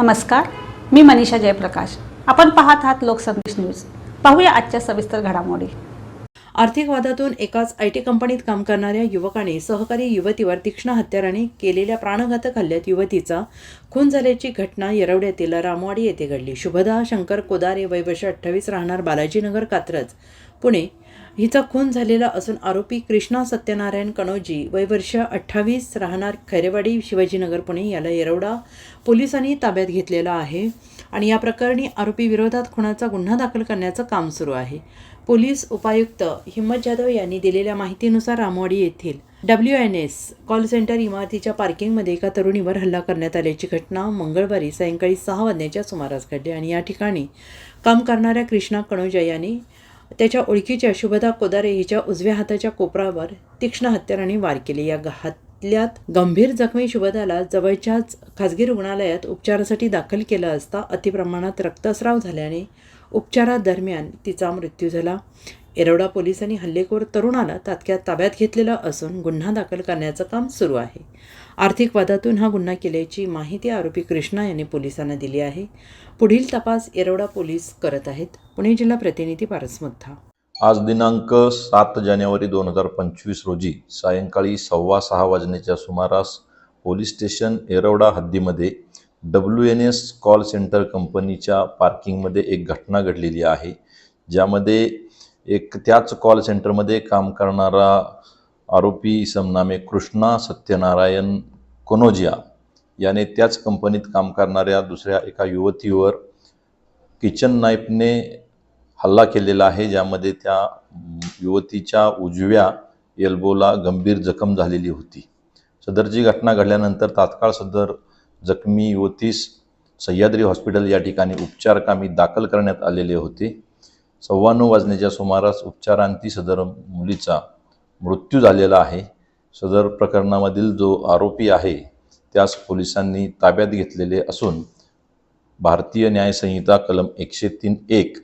नमस्कार मी मनीषा जयप्रकाश. आपण पाहत आहात लोकसंदेश न्यूज. पाहूया आजच्या सविस्तर घडामोडी. आर्थिक वादातून एकाच आय टी कंपनीत काम करणाऱ्या युवकाने सहकारी युवतीवर तीक्ष्ण हत्याराने केलेल्या प्राणघातक हल्ल्यात युवतीचा खून झाल्याची घटना येरवड्यातील रामवाडी येथे घडली. शुभदा शंकर कोदारे वय वर्ष अठ्ठावीस राहणार बालाजीनगर कात्रज पुणे. हिचा खून झालेला असून आरोपी कृष्णा सत्यनारायण कणोजी वय वर्ष अठ्ठावीस राहणार खैरेवाडी शिवाजीनगर पुणे. याला येरवडा पोलिसांनी ताब्यात घेतलेला आहे आणि या प्रकरणी आरोपी विरोधात खुनाचा गुन्हा दाखल करण्याचं काम सुरू आहे. पोलीस उपायुक्त हिम्मत जाधव यांनी दिलेल्या माहितीनुसार रामवाडी येथील W N S call centre इमारतीच्या पार्किंगमध्ये एका तरुणीवर हल्ला करण्यात आल्याची घटना मंगळवारी सायंकाळी सहा वाजण्याच्या सुमारास घडली आणि या ठिकाणी काम करणाऱ्या कृष्णा कणोजा यांनी त्याच्या ओळखीच्या शुभदा कोदारे हिच्या उजव्या हाताच्या कोपरावर तीक्ष्ण हत्याराने वार केले. या घातल्यात गंभीर जखमी शुभदाला जवळच्याच खासगी रुग्णालयात उपचारासाठी दाखल केलं असता अतिप्रमाणात रक्तस्राव झाल्याने उपचारादरम्यान तिचा मृत्यू झाला. येरवडा पोलिसांनी हल्लेखोर तरुणाला तात्काळ ताब्यात घेतलेलं असून गुन्हा दाखल करण्याचं काम सुरू आहे. आर्थिक वादातून हा गुन्हा केल्याची माहिती आरोपी कृष्णा यांनी पोलिसांना दिली आहे. पुढील तपास येरवडा पोलीस करत आहेत. पुणे जिल्हा प्रतिनिधी पारस आज दिनांक सात जानेवारी दोन हजार पंचवीस रोजी सायंकाळी सव्वा सहा वाजण्याच्या सुमारास police station Yerwada हद्दीमध्ये W N S call centre कंपनीच्या पार्किंगमध्ये एक घटना घडलेली आहे. ज्यामध्ये एक त्याच कॉल सेंटरमध्ये काम करणारा आरोपी समनामे कृष्णा सत्यनारायण कोनोजिया. याने त्याच कंपनीत काम करणाऱ्या दुसऱ्या एका युवतीवर किचन नाईफने हल्ला केलेला आहे ज्यामध्ये त्या युवतीच्या उजव्या एल्बोला गंभीर जखम झालेली होती. सदरची घटना घडल्यानंतर तात्काळ सदर जखमी युवतीस सह्याद्री हॉस्पिटल या ठिकाणी उपचारकामी दाखल करण्यात आलेले होते. सव्वाण्णव वाजण्याच्या सुमारास उपचारांती सदर मुलीचा मृत्यू झालेला आहे. सदर प्रकरणामधील जो आरोपी आहे त्यास पोलिसांनी ताब्यात घेतलेले असून भारतीय न्यायसंहिता कलम एकशे तीन एक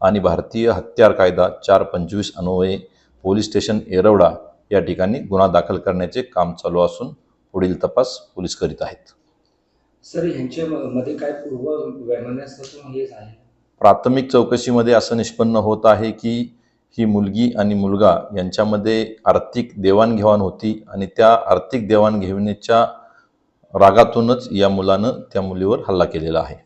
आणि भारतीय हत्यार कायदा चार पंचवीस अन्वये पोलीस स्टेशन येरवडा या ठिकाणी गुन्हा दाखल करण्याचे काम चालू असून पुढील तपास पोलीस करीत आहेत. सर ह्यांच्या मध्ये काय पूर्व वैमनस्यातून हे झाले? प्राथमिक चौकशीमध्ये असं निष्पन्न होत आहे की ही मुलगी आणि मुलगा यांच्यामध्ये आर्थिक देवाणघेवाण होती आणि त्या आर्थिक देवाणघेवाणीच्या रागातूनच या मुलानं त्या मुलीवर हल्ला केलेला आहे.